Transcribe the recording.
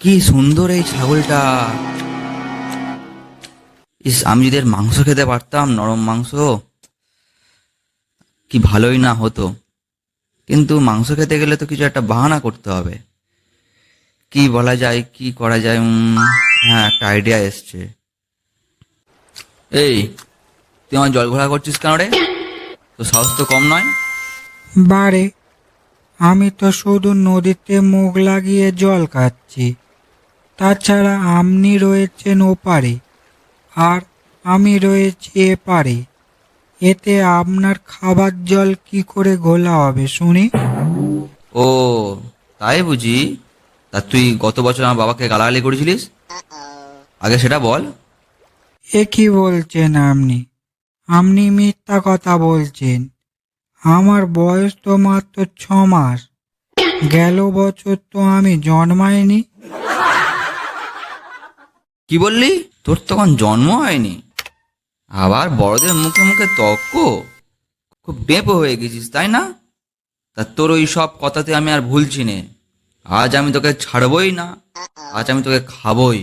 কি সুন্দর এই ছাগলটা। ইস, আমি যদি মাংস খেতে পারতাম, নরম মাংস, কি ভালোই না হতো। কিন্তু মাংস খেতে গেলে তো কিছু একটা বাহানা করতে হবে। কি বলা যায়, কি করা যায় হ্যাঁ একটা আইডিয়া এসছে। এই, তুই আমার জল ঘোলা করছিস কেন রে? তো সাহস তো কম নয়। বারে, আমি তো শুধু নদীতে মুখ লাগিয়ে জল খাচ্ছি। তাছাড়া আপনি রয়েছেন ওপারে আর আমি রয়েছি এপারে। এতে আপনার খাবার জল কি করে ঘোলা হবে শুনি? ও তাই বুঝি? তা তুই গত বছর আমার বাবাকে গালাগালি করেছিলিস? আগে সেটা বল। এ কি বলছেন আপনি আপনি মিথ্যা কথা বলছেন। আমার বয়স তো মাত্র ছ মাস। গেল বছর তো আমি জন্মাইনি। কি বললি? তোর তখন জন্ম হয়নি। আবার বড়দের মুখে মুখে তর্ক খুব বেঁপো হয়ে গেছিস, তাই না? তা তোর ওই সব কথাতে আমি আর ভুলছি নে। আজ আমি তোকে ছাড়বই না, আজ আমি তোকে খাবই।